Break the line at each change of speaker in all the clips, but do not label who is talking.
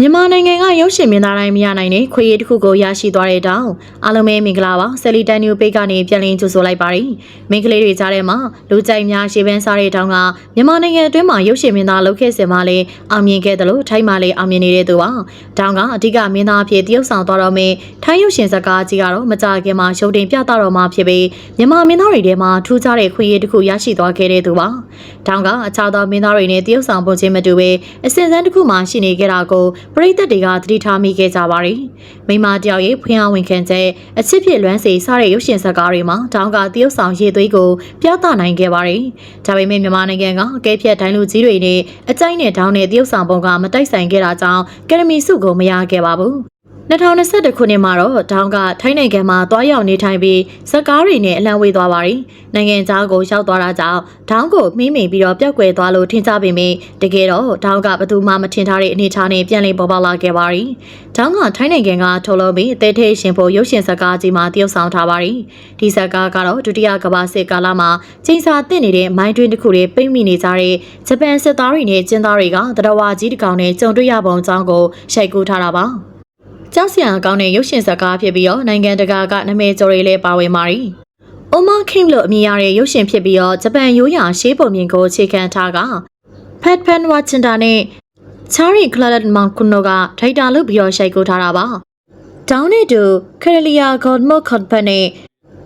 မြန်မာနိုင်ငံကရုပ်ရှင်မင်းသားတိုင်းမရနိုင်တဲ့ခွေရည်တစ်ခုကိုရရှိသွားတဲ့တောင်အားလုံးပဲမင်္ဂလာပါဆယ်လီတန်နျူပိတ်ကနေပြန်လည်ကြိုဆိုလိုက်ပါတယ်မိန်းကလေးတွေကြားထဲမှာလူကြိုက်များရှေ့ပန်းစားတဲ့တောင်ကမြန်မာနိုင်ငံအတွင်းမှာရုပ်ရှင်မင်းသားလုပ်ခဲ့စင်မှာလဲအောင်မြင်ခဲ့တယ်လို့ထိုင်းမှာလဲအောင်မြင်နေတဲ့သူပါတောင်ကအဓိကမင်းသားအဖြစ်တရုပ်ဆောင်သွားတော့မယ်ထိုင်းရုပ်ရှင်ဇာတ်ကားကြီးကတော့မကြခင်မှာရုပ်တင်ပြသတော့မှာဖြစ်ပြီးမြန်မာမင်းသားတွေထဲမှာထူးခြားတဲ့ခွေရည်တစ်ခုရရှိသွားခဲ့တဲ့သူပါတောင်ကအခြားသောမင်းသားတွေနဲ့တရုပ်ဆောင်ပုံချင်းမတူပဲအစင်စမ်းတစ်ခုမှရှိနေခဲ့တာကိုပရိသတ်တွေကသတိထားမိခဲ့ကြပါတယ်။မိန်းမတယောက်ရဲ့ဖွင့်အောင်ဝင်ခံချက်အချစ်ဖြစ်လွမ်းစေစတဲ့ရုပ်ရှင်ဇာတ်ကားတွေမှာတောင်းကတရုပ်ဆောင်ရေးသွေးကိုပြသနိုင်ခဲ့ပါတယ်။ဒါပေမဲ့မြန်မာနိုင်ငံကအကဲဖြတ်တိုင်းလူကြီးတွေနဲ့အကြိုက်နဲ့တောင်းတဲ့တရုပ်ဆောင်ပုံကမတိုက်ဆိုင်ခဲ့တာကြောင့်ကယ်ဒမီဆုကိုမရခဲ့ပါဘူး။ 2021ခုနှစ်မှာတော့ဒေါင်းကထိုင်းနိုင်ငံမှာတွားရောက်နေထိုင်ပြီးဇက်ကားတွေနဲ့အလံဝေးသွားပါတယ်။နိုင်ငံခြားကိုရောက်သွားတာကြောင့်ဒေါင်းကိုမိမ့်မိန်ပြီးတော့ပျောက်ကွယ်သွားလို့ထင်ကြပေမယ့်တကယ်တော့ဒေါင်းကဘယ်သူမှမထင်ထားတဲ့အနေအထားနဲ့ပြန်လည်ပေါ်ပေါက်လာခဲ့ပါတယ်။ဒေါင်းကထိုင်းနိုင်ငံကထုတ်လုပ်ပြီးအသေးသေးရှင်ဖို့ရုပ်ရှင်ဇက်ကားကြီးမှာတရုပ်ဆောင်ထားပါတယ်။ဒီဇက်ကားကတော့ဒုတိယကမ္ဘာစစ်ကာလမှာချိန်စာတင့်နေတဲ့မိုင်းတွင်းတစ်ခုတွေပိတ်မိနေကြတဲ့ဂျပန်စစ်သားတွေနဲ့ကျင်းသားတွေကတရဝါကြီးတစ်ကောင်နဲ့ကြုံတွေ့ရပုံအကြောင်းကိုရှိုက်ကူးထားတာပါ။ ကြောက်စရာကောင်းတဲ့ရုပ်ရှင်ဇာတ်ကားဖြစ်ပြီးတော့နိုင်ငံတကာကနာမည်ကျော်တွေလည်းပါဝင်ပါတယ်။ Oma King လို့အမည်ရတဲ့ရုပ်ရှင်ဖြစ်ပြီးတော့ဂျပန်ရိုးရာရှေးပုံမြင်ကိုအခြေခံထားက Pat Pan Wachinda နဲ့ Chari Claret Mankuno ကထိုက်တာလုပ်ပြီးတော့ရှိုက်ကူထားတာပါ။ Down နဲ့တူ Karelia Godmo Kotpan နဲ့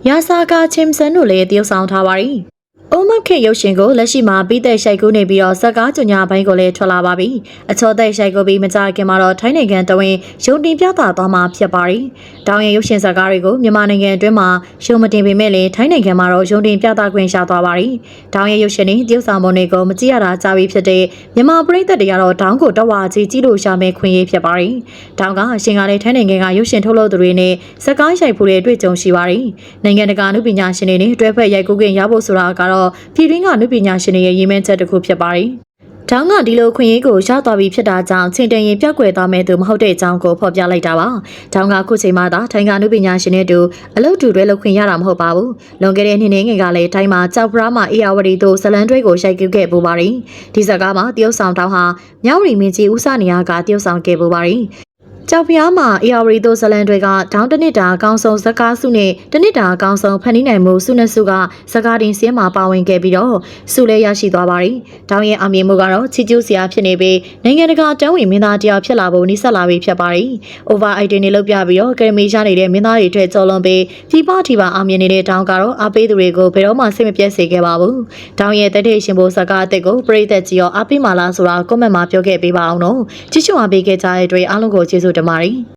Yasaka Chimson တို့လည်းတရုပ်ဆောင်ထားပါတယ်။ အုံမခေရုပ်ရှင်ကိုလက်ရှိမှာပြီးသက်ရှိုက်ကူးနေပြီးတော့ဇက်ကားကြညာဘိုင်းကိုလည်းထွက်လာပါပြီ။အချောသက်ရှိုက်ကူးပြီးမကြခင်မှာတော့ထိုင်းနိုင်ငံတဝင်းရုံတင်ပြသသွားမှာဖြစ်ပါတယ်။တောင်ရင်ရုပ်ရှင်ဇက်ကားတွေကိုမြန်မာနိုင်ငံအတွင်းမှာရုံမတင်ပေမဲ့လည်းထိုင်းနိုင်ငံမှာတော့ရုံတင်ပြသခွင့်ရသွားပါတယ်။တောင်ရင်ရုပ်ရှင်တွေတရုတ်ဆောင်ပုံတွေကိုမကြည့်ရတာကြာပြီဖြစ်တဲ့မြန်မာပရိသတ်တွေကတော့တောင်ကိုတဝါကြီးကြည့်လို့ရှာမဲ့ခွင့်ရဖြစ်ပါတယ်။တောင်ကအရှင်ကလည်းထိုင်းနိုင်ငံကရုပ်ရှင်ထုတ်လုပ်သူတွေနဲ့ဇက်ကားရိုက်ဖို့တဲ့တွေ့ကြုံရှိပါတယ်။နိုင်ငံတကာအမှုပညာရှင်တွေနဲ့တွဲဖက်ရိုက်ကူးခွင့်ရဖို့ဆိုတာကတော့ပြည်တွင်းကနုပညာရှင်တွေရဲ့ရည်မှန်းချက်တစ်ခုဖြစ်ပါတယ်။တောင်းကဒီလိုခွင့်ရေးကိုရသွားပြီးဖြစ်တာကြောင့်ချင်းတန်ရင်ပြောက်ကွယ်သွားမဲ့သူမဟုတ်တဲ့အကြောင်းကိုဖော်ပြလိုက်တာပါ။တောင်းကခုချိန်မှသာထိုင်းကနုပညာရှင်တွေတူအလုပ်တူတွဲလုပ်ခွင့်ရတာမဟုတ်ပါဘူး။လွန်ခဲ့တဲ့နှစ်နှစ်ငယ်ကလည်းထိုင်းမှာကြောက်ပရာမှာအေယာဝတီတို့ဇလန်တွဲကိုရိုက်ကူးခဲ့ပူပါတယ်။ဒီဇက်ကားမှာတရုတ်ဆောင်တောင်းဟာမြောက်ရီမင်းကြီးဦးစနေရကတရုတ်ဆောင်ခဲ့ပူပါတယ်။ ကြောက်ဖျားမှာ ARD တို့ဇလန်တွေကဒေါင်းတစ်နှစ်တာအကောင်းဆုံးဇက်ကားစုနဲ့တစ်နှစ်တာအကောင်းဆုံးဖန်တီးနိုင်မှုစုနဲ့စုကဇက်ကားတင်စင်းမှာပါဝင်ခဲ့ပြီးတော့စုလဲရရှိသွားပါတယ်။ဒေါင်းရဲ့အမြင်မှုကတော့ချီကျူးစရာဖြစ်နေပြီးနိုင်ငံတကာတန်းဝင်မင်းသားတရားဖြစ်လာဖို့နှိစက်လာပြီးဖြစ်ပါတယ်။ over item တွေလောက်ပြပြီးတော့ကရမီရနေတဲ့မင်းသားတွေအတွက်ကြော်လွန်ပြီးဖိပထီပါအမြင်နေတဲ့ဒေါင်းကတော့အားပေးသူတွေကိုဘယ်တော့မှစိတ်မပြတ်စေခဲ့ပါဘူး။ဒေါင်းရဲ့တတိရှင်ဖို့ဇက်ကားအစ်ကိုပရိသတ်ကြီးရောအားပေးပါလားဆိုတာကွန်မန့်မှာပြောခဲ့ပေးပါအောင်နော်။ကြည့်ရှုအားပေးခဲ့ကြတဲ့အတွက်အားလုံးကိုကျေးဇူးတင်ပါတယ်။